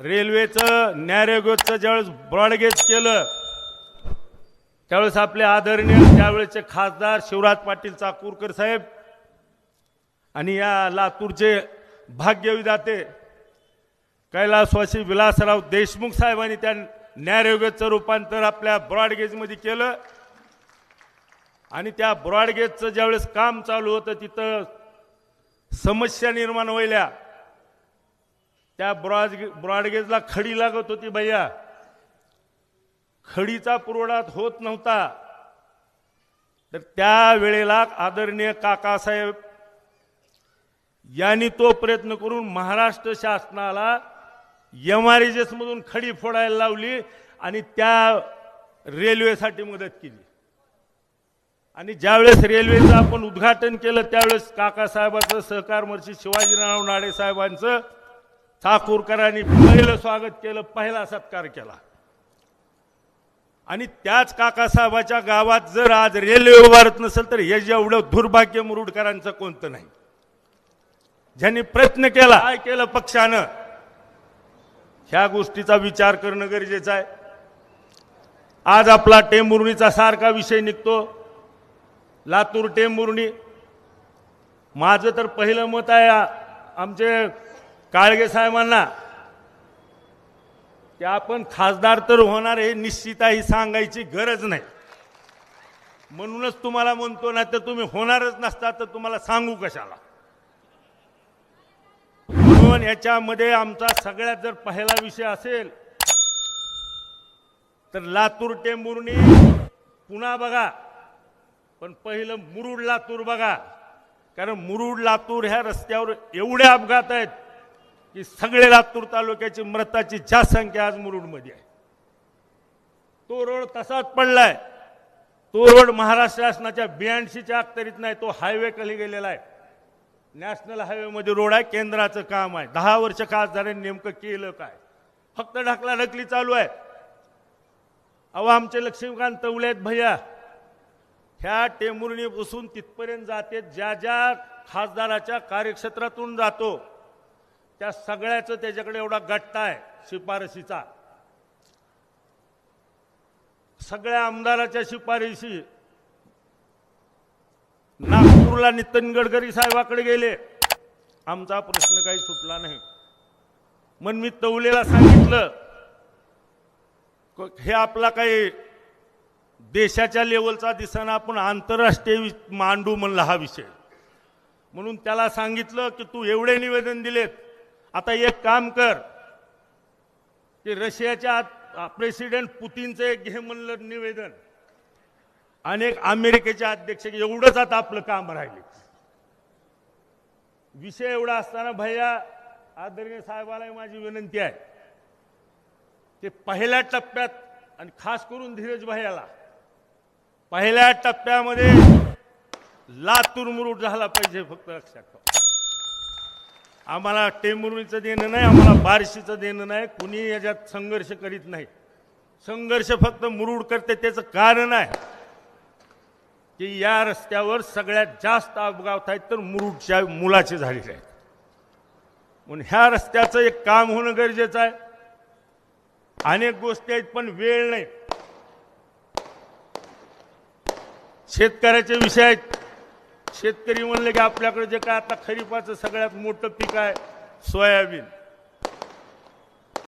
रेल्वेचं नॅरेगोजचं ज्यावेळेस ब्रॉडगेज केलं त्यावेळेस आपले आदरणीय त्यावेळेचे खासदार शिवराज पाटील चाकूरकर साहेब आणि या लातूरचे भाग्यविदाते कैलासवासी विलासराव देशमुख साहेबांनी त्या नॅरेगेजचं रूपांतर आपल्या ब्रॉडगेजमध्ये केलं. आणि त्या ब्रॉडगेजचं ज्यावेळेस काम चालू होतं तिथं समस्या निर्माण व्हायल्या. त्या ब्रॉड ब्रॉडगेजला खडी लागत होती भैया. खडीचा पुरवठा होत नव्हता. तर त्या वेळेला आदरणीय काकासाहेब यांनी तो प्रयत्न करून महाराष्ट्र शासनाला एम मधून खडी फोडायला लावली आणि त्या रेल्वेसाठी मदत केली. आणि ज्यावेळेस रेल्वेचं आपण उद्घाटन केलं त्यावेळेस काकासाहेबाचं सहकार महर्षी शिवाजीराव नाडे साहेबांचं ठाकूरकरांनी पहिलं स्वागत केलं पहिला सत्कार केला. आणि त्याच काकासाहेबाच्या गावात जर आज रेल्वे उभारत नसेल तर हे जेवढं दुर्भाग्य मुरुडकरांचं कोणतं नाही. ज्यांनी प्रयत्न केला काय केलं पक्षानं? ह्या गोष्टीचा विचार करणं गरजेचं आहे. आज आपला टेंबुर्णीचा सारखा विषय निघतो. लातूर टेंबुर्णी माझं तर पहिलं मत आहे आमचे काळगे साहेबांना की आपण खासदार तर होणार हे निश्चित आहे ही सांगायची गरज नाही. म्हणूनच तुम्हाला म्हणतो ना तर तुम्ही होणारच नसता तर तुम्हाला सांगू कशाला? म्हणून याच्यामध्ये आमचा सगळ्यात जर पहिला विषय असेल तर लातूर टेंभुर्णी पुन्हा बघा. पण पहिलं मुरुड लातूर बघा. कारण मुरुड लातूर ह्या रस्त्यावर एवढे अपघात आहेत की सगळे लातूर तालुक्याची मृताची जास्त संख्या आज मुरुडमध्ये आहे. तो रोड तसाच पडलाय. तो रोड महाराष्ट्र शासनाच्या ब्याऐंशीच्या अखतरीत नाही तो हायवे खाली गेलेला आहे. नॅशनल हायवेमध्ये रोड आहे केंद्राचं काम आहे. दहा वर्ष खासदारांनी नेमकं केलं काय? फक्त ढकला ढकली चालू आहे. अहो आमचे लक्ष्मीकांत तवले आहेत भैया. ह्या टेमुरणी बसून तिथपर्यंत जाते ज्या ज्या खासदाराच्या कार्यक्षेत्रातून जातो. त्या सगळ्याचं त्याच्याकडे एवढा गट्टा आहे शिफारशीचा. सगळ्या आमदाराच्या शिफारशी. नागपूरला नितीन गडकरी साहेबाकडे गेले. आमचा प्रश्न काही सुटला नाही. मग मी तवलेला सांगितलं हे आपला काही देशाच्या लेवलचा दिसणं आपण आंतरराष्ट्रीय वि- मांडू म्हणला हा विषय. म्हणून त्याला सांगितलं की तू एवढे निवेदन दिलेत आता एक काम कर की रशियाच्या प्रेसिडेंट पुतीनचं एक घे म्हणलं निवेदन. आणि एक अमेरिकेचे अध्यक्ष एवढंच आता आपलं काम राहिले. विषय एवढा असताना भैया आदरणीय साहेबाला माझी विनंती आहे की पहिल्या टप्प्यात आणि खास करून धीरज भैयाला पहिल्या टप्प्यामध्ये लातूर मुरुड झाला पाहिजे फक्त लक्षात ठेवा. आम्हाला टेंभुर्णीचं देणं नाही आम्हाला बार्शीचं देणं नाही कुणी याच्यात संघर्ष करीत नाही. संघर्ष फक्त मुरुड करते त्याचं कारण आहे की या रस्त्यावर सगळ्यात जास्त अपघात आहेत तर मुरुडच्या मुलाचे झालेले आहेत. म्हणून ह्या रस्त्याचं एक काम होणं गरजेचं आहे. अनेक गोष्टी आहेत पण वेळ नाही. शेतकऱ्याचे विषय आहेत. शेतकरी म्हणले की आपल्याकडे जे काय आता खरीपाचं सगळ्यात मोठं पीक आहे सोयाबीन.